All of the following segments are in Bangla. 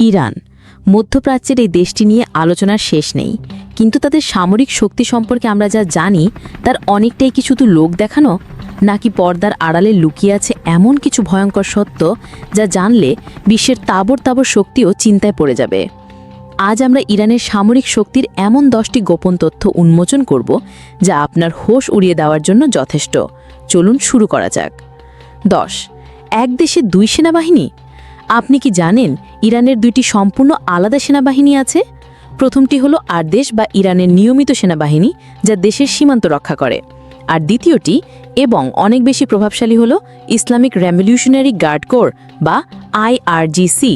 ইরান। মধ্যপ্রাচ্যের এই দেশটি নিয়ে আলোচনার শেষ নেই। কিন্তু তাদের সামরিক শক্তি সম্পর্কে আমরা যা জানি, তার অনেকটাই কি শুধু লোক দেখানো, নাকি পর্দার আড়ালে লুকিয়ে আছে এমন কিছু ভয়ঙ্কর সত্য যা জানলে বিশ্বের তাবর তাবর শক্তিও চিন্তায় পড়ে যাবে। আজ আমরা ইরানের সামরিক শক্তির এমন দশটি গোপন তথ্য উন্মোচন করব, যা আপনার হোশ উড়িয়ে দেওয়ার জন্য যথেষ্ট। চলুন শুরু করা যাক। দশ। এক দেশে দুই সেনাবাহিনী? আপনি কি জানেন ইরানের দুইটি সম্পূর্ণ আলাদা সেনাবাহিনী আছে? প্রথমটি হলো আরদেশ বা ইরানের নিয়মিত সেনাবাহিনী, যা দেশের সীমান্ত রক্ষা করে। আর দ্বিতীয়টি এবং অনেক বেশি প্রভাবশালী হলো ইসলামিক রেভলিউশনারি গার্ড কোর বা আইআরজিসি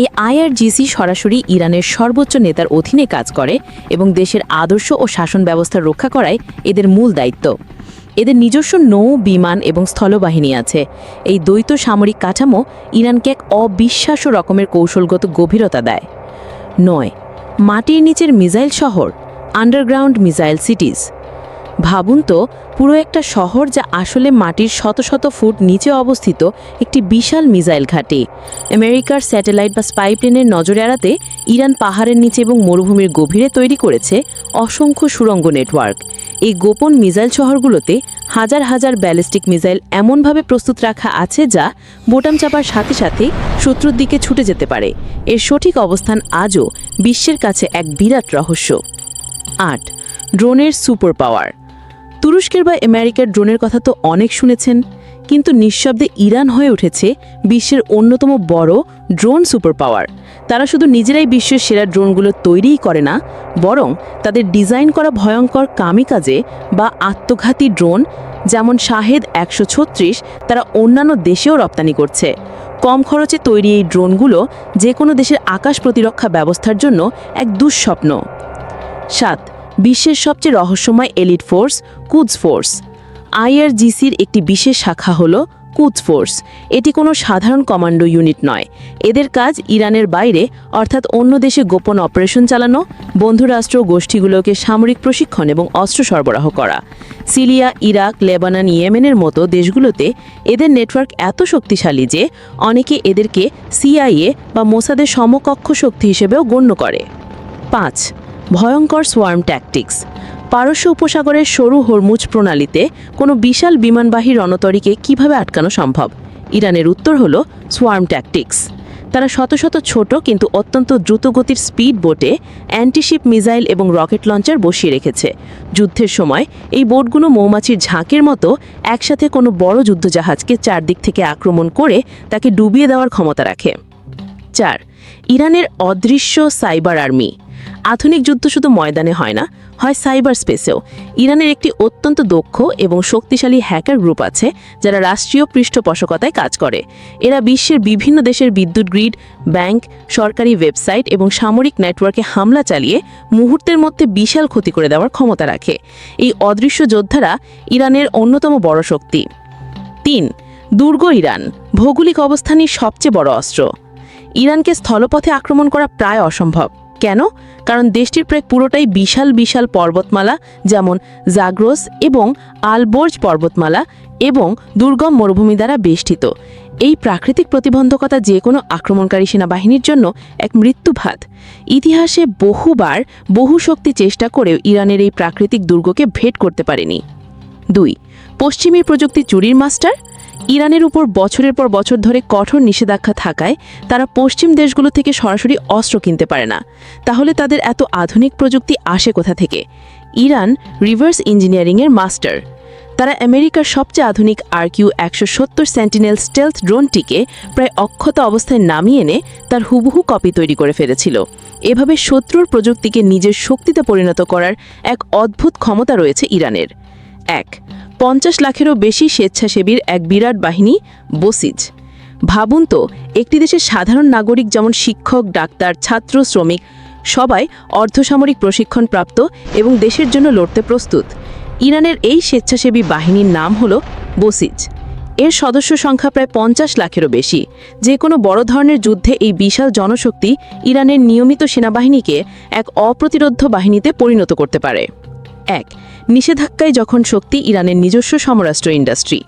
এই আইআরজিসি সরাসরি ইরানের সর্বোচ্চ নেতার অধীনে কাজ করে এবং দেশের আদর্শ ও শাসন ব্যবস্থা রক্ষা করায় এদের মূল দায়িত্ব। এদের নিজস্ব নৌ, বিমান এবং স্থলবাহিনী আছে। এই দ্বৈত সামরিক কাঠামো ইরানকে এক অবিশ্বাস্য রকমের কৌশলগত গভীরতা দেয়। নয়, মাটির নিচের মিসাইল শহর, আন্ডারগ্রাউন্ড মিসাইল সিটিজ। ভাবুন তো, পুরো একটা শহর যা আসলে মাটির শত শত ফুট নিচে অবস্থিত একটি বিশাল মিসাইল ঘাঁটি। আমেরিকার স্যাটেলাইট বা স্পাইপ্লেনের নজরে এড়াতে ইরান পাহাড়ের নিচে এবং মরুভূমির গভীরে তৈরি করেছে অসংখ্য সুরঙ্গ নেটওয়ার্ক। এই গোপন মিসাইল শহরগুলোতে হাজার হাজার ব্যালিস্টিক মিসাইল এমনভাবে প্রস্তুত রাখা আছে যা বোটাম চাপার সাথে সাথে শত্রুর দিকে ছুটে যেতে পারে। এর সঠিক অবস্থান আজও বিশ্বের কাছে এক বিরাট রহস্য। আট, ড্রোনের সুপার পাওয়ার। তুরস্কের বা আমেরিকার ড্রোনের কথা তো অনেক শুনেছেন, কিন্তু নিঃশব্দে ইরান হয়ে উঠেছে বিশ্বের অন্যতম বড় ড্রোন সুপার পাওয়ার। তারা শুধু নিজেরাই বিশ্বের সেরা ড্রোনগুলো তৈরিই করে না, বরং তাদের ডিজাইন করা ভয়ঙ্কর কামিকাজে বা আত্মঘাতী ড্রোন, যেমন শাহেদ একশো ছত্রিশ, তারা অন্যান্য দেশেও রপ্তানি করছে। কম খরচে তৈরি এই ড্রোনগুলো যে কোনো দেশের আকাশ প্রতিরক্ষা ব্যবস্থার জন্য এক দুঃস্বপ্ন। সাত, বিশ্বের সবচেয়ে রহস্যময় এলিট ফোর্স কুদস ফোর্স আইআরজিসির একটি বিশেষ শাখা হল কুদস ফোর্স। এটি কোনো সাধারণ কমান্ডো ইউনিট নয়। এদের কাজ ইরানের বাইরে, অর্থাৎ অন্য দেশে গোপন অপারেশন চালানো, বন্ধুরাষ্ট্র গোষ্ঠীগুলোকে সামরিক প্রশিক্ষণ এবং অস্ত্র সরবরাহ করা। সিরিয়া, ইরাক, লেবানন, ইয়েমেনের মতো দেশগুলোতে এদের নেটওয়ার্ক এত শক্তিশালী যে অনেকে এদেরকে সিআইএ বা মোসাদের সমকক্ষ শক্তি হিসেবেও গণ্য করে। পাঁচ, ভয়ঙ্কর সোয়ার্ম ট্যাকটিক্স। পারস্য উপসাগরের সরু হরমুজ প্রণালীতে কোনো বিশাল বিমানবাহী রণতরীকে কীভাবে আটকানো সম্ভব? ইরানের উত্তর হল সোয়ার্ম ট্যাকটিক্স তারা শত শত ছোট কিন্তু অত্যন্ত দ্রুতগতির স্পিড বোটে অ্যান্টিশিপ মিসাইল এবং রকেট লঞ্চার বসিয়ে রেখেছে। যুদ্ধের সময় এই বোটগুলো মৌমাছির ঝাঁকের মতো একসাথে কোনো বড় যুদ্ধজাহাজকে চারদিক থেকে আক্রমণ করে তাকে ডুবিয়ে দেওয়ার ক্ষমতা রাখে। চার, ইরানের অদৃশ্য সাইবার আর্মি। আধুনিক যুদ্ধ শুধু ময়দানে হয় না হয় সাইবার স্পেসেও ইরানের একটি অত্যন্ত দক্ষ এবং শক্তিশালী হ্যাকার গ্রুপ আছে, যারা রাষ্ট্রীয় পৃষ্ঠপোষকতায় কাজ করে। এরা বিশ্বের বিভিন্ন দেশের বিদ্যুৎ গ্রিড, ব্যাংক, সরকারি ওয়েবসাইট এবং সামরিক নেটওয়ার্কে হামলা চালিয়ে মুহূর্তের মধ্যে বিশাল ক্ষতি করে দেওয়ার ক্ষমতা রাখে। এই অদৃশ্য যোদ্ধারা ইরানের অন্যতম বড় শক্তি। তিন, দুর্গ ইরান, ভৌগোলিক অবস্থানই সবচেয়ে বড় অস্ত্র। ইরানকে স্থলপথে আক্রমণ করা প্রায় অসম্ভব। কেন? কারণ দেশটির প্রায় পুরোটাই বিশাল বিশাল পর্বতমালা, যেমন জাগ্রোস এবং আলবোর্জ পর্বতমালা এবং দুর্গম মরুভূমি দ্বারা বেষ্টিত। এই প্রাকৃতিক প্রতিবন্ধকতা যে কোনো আক্রমণকারী সেনাবাহিনীর জন্য এক মৃত্যুভাত। ইতিহাসে বহুবার বহু শক্তি চেষ্টা করেও ইরানের এই প্রাকৃতিক দুর্গকে ভেট করতে পারেনি। দুই, পশ্চিমী প্রযুক্তি চুরির মাস্টার? ইরানের উপর বছরের পর বছর ধরে কঠোর নিষেধাজ্ঞা থাকায় তারা পশ্চিম দেশগুলো থেকে সরাসরি অস্ত্র কিনতে পারে না। তাহলে তাদের এত আধুনিক প্রযুক্তি আসে কোথা থেকে? ইরান রিভার্স ইঞ্জিনিয়ারিংয়ের মাস্টার। তারা আমেরিকার সবচেয়ে আধুনিক আরকিউ একশো সত্তর সেন্টিনেল স্টেলথ ড্রোনটিকে প্রায় অক্ষত অবস্থায় নামিয়ে এনে তার হুবহু কপি তৈরি করে ফেলেছিল। এভাবে শত্রুর প্রযুক্তিকে নিজের শক্তিতে পরিণত করার এক অদ্ভুত ক্ষমতা রয়েছে ইরানের। এক পঞ্চাশ লাখেরও বেশি স্বেচ্ছাসেবীর এক বিরাট বাহিনী, বসিজ। ভাবুন তো, একটি দেশের সাধারণ নাগরিক যেমন শিক্ষক, ডাক্তার, ছাত্র, শ্রমিক, সবাই অর্ধসামরিক প্রশিক্ষণপ্রাপ্ত এবং দেশের জন্য লড়তে প্রস্তুত। ইরানের এই স্বেচ্ছাসেবী বাহিনীর নাম হল বসিজ। এর সদস্য সংখ্যা প্রায় পঞ্চাশ লাখেরও বেশি। যে কোনো বড় ধরনের যুদ্ধে এই বিশাল জনশক্তি ইরানের নিয়মিত সেনাবাহিনীকে এক অপ্রতিরোধ্য বাহিনীতে পরিণত করতে পারে। এক নিষেধাজ্ঞায় যখন শক্তি ইরানের নিজস্ব সমরাষ্ট্র ইন্ডাস্ট্রি।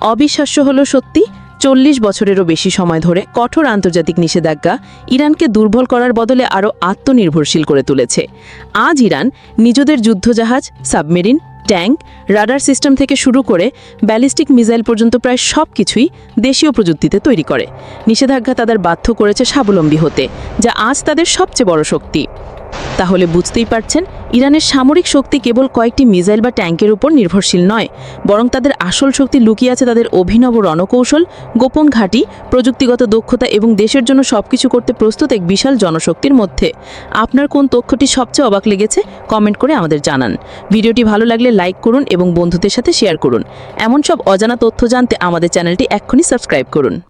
অবিশ্বাস্য হলো সত্যি, চল্লিশ বছরেরও বেশি সময় ধরে কঠোর আন্তর্জাতিক নিষেধাজ্ঞা ইরানকে দুর্বল করার বদলে আরও আত্মনির্ভরশীল করে তুলেছে। আজ ইরান নিজেদের যুদ্ধজাহাজ, সাবমেরিন, ট্যাঙ্ক, রাডার সিস্টেম থেকে শুরু করে ব্যালিস্টিক মিসাইল পর্যন্ত প্রায় সব কিছুই দেশীয় প্রযুক্তিতে তৈরি করে। নিষেধাজ্ঞা তাদের বাধ্য করেছে স্বাবলম্বী হতে, যা আজ তাদের সবচেয়ে বড় শক্তি। তাহলে বুঝতেই পারছেন, ইরানের সামরিক শক্তি কেবল কয়েকটি মিসাইল বা ট্যাঙ্কের উপর নির্ভরশীল নয়, বরং তাদের আসল শক্তি লুকিয়ে আছে তাদের অভিনব রণকৌশল, গোপন ঘাঁটি, প্রযুক্তিগত দক্ষতা এবং দেশের জন্য সবকিছু করতে প্রস্তুত এক বিশাল জনশক্তির মধ্যে। আপনার কোন তথ্যটি সবচেয়ে অবাক লেগেছে, কমেন্ট করে আমাদের জানান। ভিডিওটি ভালো লাগলে লাইক করুন এবং বন্ধুদের সাথে শেয়ার করুন। এমন সব অজানা তথ্য জানতে আমাদের চ্যানেলটি এক্ষুনি সাবস্ক্রাইব করুন।